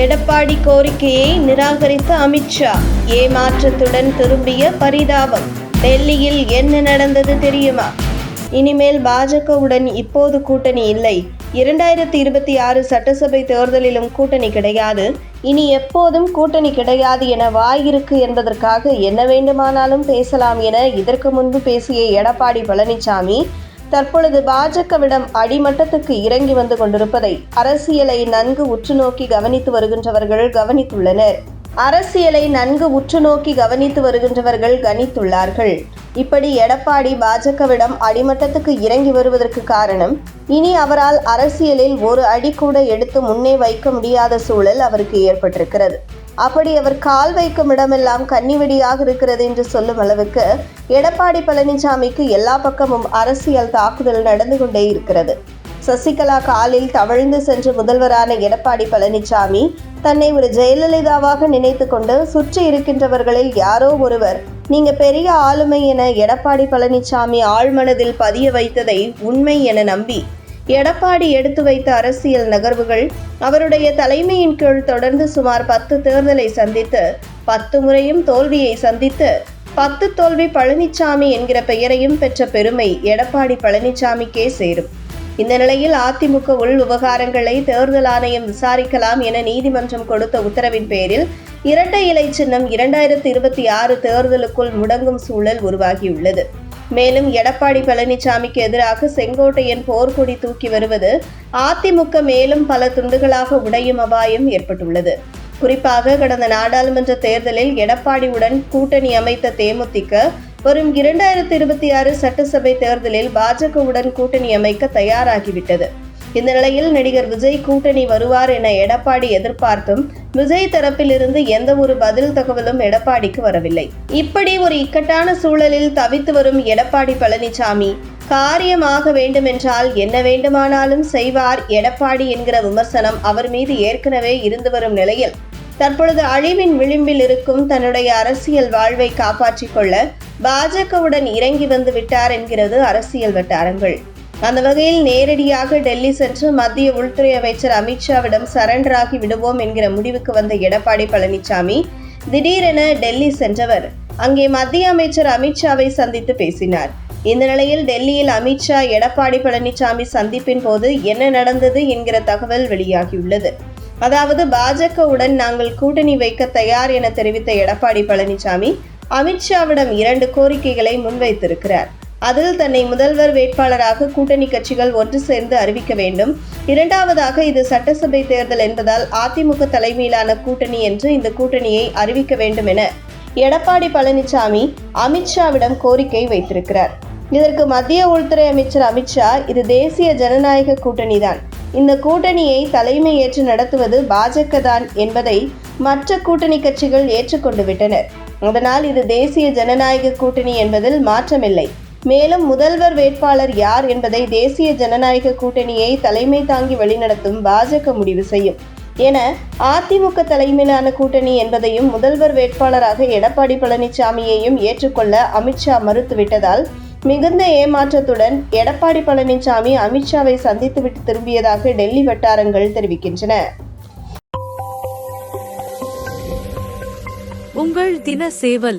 எடப்பாடி கோரிக்கையை நிராகரித்த அமித்ஷா ஏமாற்றத்துடன் திரும்பிய பரிதாபம். டெல்லியில் என்ன நடந்தது தெரியுமா? இனிமேல் பாஜகவுடன் இப்போது கூட்டணி இல்லை. இரண்டாயிரத்தி இருபத்தி ஆறு சட்டசபை தேர்தலிலும் கூட்டணி கிடையாது. இனி எப்போதும் கூட்டணி கிடையாது என வாயிருக்கு என்பதற்காக என்ன வேண்டுமானாலும் பேசலாம் என இதற்கு முன்பு பேசிய எடப்பாடி பழனிசாமி தற்பொழுது பாஜகவிடம் அடிமட்டத்துக்கு இறங்கி வந்து கொண்டிருப்பதை அரசியலை நன்கு உற்று நோக்கி கவனித்து வருகின்றவர்கள் கவனித்துள்ளனர். அரசியலை நன்கு உற்று நோக்கி கவனித்து வருகின்றவர்கள் கணித்துள்ளார்கள். இப்படி எடப்பாடி பாஜகவிடம் அடிமட்டத்துக்கு இறங்கி வருவதற்கு காரணம் இனி அவரால் அரசியலில் ஒரு அடி கூட எடுத்து முன்னே வைக்க முடியாத சூழல் அவருக்கு ஏற்பட்டிருக்கிறது. அப்படி அவர் கால் வைக்கும் இடமெல்லாம் கன்னிவெடியாக இருக்கிறது என்று சொல்லும் அளவுக்கு எடப்பாடி பழனிசாமிக்கு எல்லா பக்கமும் அரசியல் தாக்குதல் நடந்து கொண்டே இருக்கிறது. சசிகலா காலில் தவழ்ந்து சென்ற முதல்வரான எடப்பாடி பழனிசாமி தன்னை ஒரு ஜெயலலிதாவாக நினைத்து கொண்டு சுற்றி இருக்கின்றவர்களில் யாரோ ஒருவர் நீங்க பெரிய ஆளுமை என எடப்பாடி பழனிசாமி ஆழ்மனதில் பதிய வைத்ததை உண்மை என நம்பி எடப்பாடி எடுத்து வைத்த அரசியல் நகர்வுகள் அவருடைய தலைமையின் கீழ் தொடர்ந்து சுமார் பத்து தேர்தலை சந்தித்து பத்து முறையும் தோல்வியை சந்தித்து பத்து தோல்வி பழனிசாமி என்கிற பெயரையும் பெற்ற பெருமை எடப்பாடி பழனிசாமிக்கே சேரும். இந்த நிலையில் அதிமுக உள் விவகாரங்களை தேர்தல் ஆணையம் விசாரிக்கலாம் என நீதிமன்றம் கொடுத்த உத்தரவின் பேரில் இரட்டை இலை சின்னம் இரண்டாயிரத்தி இருபத்தி ஆறு தேர்தலுக்குள் முடங்கும் சூழல் உருவாகியுள்ளது. மேலும் எடப்பாடி பழனிசாமிக்கு எதிராக செங்கோட்டையன் போர்க்கொடி தூக்கி வருவது அதிமுக மேலும் பல துண்டுகளாக உடையும் அபாயம் ஏற்பட்டுள்ளது. குறிப்பாக கடந்த நாடாளுமன்ற தேர்தலில் எடப்பாடியுடன் கூட்டணி அமைத்த தேமுதிக வரும் இரண்டாயிரத்தி இருபத்தி ஆறு சட்டசபை தேர்தலில் பாஜகவுடன் கூட்டணி அமைக்க தயாராகிவிட்டது. இந்த நிலையில் நடிகர் விஜய் கூட்டணி வருவார் என எடப்பாடி எதிர்பார்த்தும் விஜய் தரப்பிலிருந்து எந்த ஒரு பதில் தகவலும் எடப்பாடிக்கு வரவில்லை. இப்படி ஒரு இக்கட்டான சூழலில் தவித்து வரும் எடப்பாடி பழனிசாமி காரியமாக வேண்டுமென்றால் என்ன வேண்டுமானாலும் செய்வார் எடப்பாடி என்கிற விமர்சனம் அவர் மீது ஏற்கனவே இருந்து வரும் நிலையில் தற்பொழுது அழிவின் விளிம்பில் இருக்கும் தன்னுடைய அரசியல் வாழ்வை காப்பாற்றிக் கொள்ள பாஜகவுடன் இறங்கி வந்து விட்டார் என்கிறது அரசியல் வட்டாரங்கள். அந்த வகையில் நேரடியாக டெல்லி சென்று மத்திய உள்துறை அமைச்சர் அமித்ஷாவிடம் சரண்டராகி விடுவோம் என்கிற முடிவுக்கு வந்த எடப்பாடி பழனிசாமி திடீரென டெல்லி சென்றவர். அங்கே மத்திய அமைச்சர் அமித்ஷாவை சந்தித்து பேசினார். இந்த நிலையில் டெல்லியில் அமித்ஷா எடப்பாடி பழனிசாமி சந்திப்பின் போது என்ன நடந்தது என்கிற தகவல் வெளியாகியுள்ளது. அதாவது பாஜகவுடன் நாங்கள் கூட்டணி வைக்க தயார் என தெரிவித்த எடப்பாடி பழனிசாமி அமித்ஷாவிடம் இரண்டு கோரிக்கைகளை முன்வைத்திருக்கிறார். அதில் தன்னை முதல்வர் வேட்பாளராக கூட்டணி கட்சிகள் ஒன்று சேர்ந்து அறிவிக்க வேண்டும். இரண்டாவதாக இது சட்டசபை தேர்தல் என்பதால் அதிமுக தலைமையிலான கூட்டணி என்று இந்த கூட்டணியை அறிவிக்க வேண்டும் என எடப்பாடி பழனிசாமி அமித்ஷாவிடம் கோரிக்கை வைத்திருக்கிறார். இதற்கு மத்திய உள்துறை அமைச்சர் அமித்ஷா இது தேசிய ஜனநாயக கூட்டணி தான் இந்த கூட்டணியை தலைமை ஏற்று நடத்துவது பாஜக தான் என்பதை மற்ற கூட்டணி கட்சிகள் ஏற்றுக்கொண்டு விட்டனர். அதனால் இது தேசிய ஜனநாயக கூட்டணி என்பதில் மாற்றமில்லை. மேலும் முதல்வர் வேட்பாளர் யார் என்பதை தேசிய ஜனநாயக கூட்டணியை தலைமை தாங்கி வழிநடத்தும் பாஜக முடிவு செய்யும். என அதிமுக தலைமையிலான கூட்டணி என்பதையும் முதல்வர் வேட்பாளராக எடப்பாடி பழனிசாமியையும் ஏற்றுக்கொள்ள அமித்ஷா மறுத்துவிட்டதால் மிகுந்த ஏமாற்றத்துடன் எடப்பாடி பழனிசாமி அமித்ஷாவை சந்தித்துவிட்டு திரும்பியதாக டெல்லி வட்டாரங்கள் தெரிவிக்கின்றன. உங்கள் தின சேவல்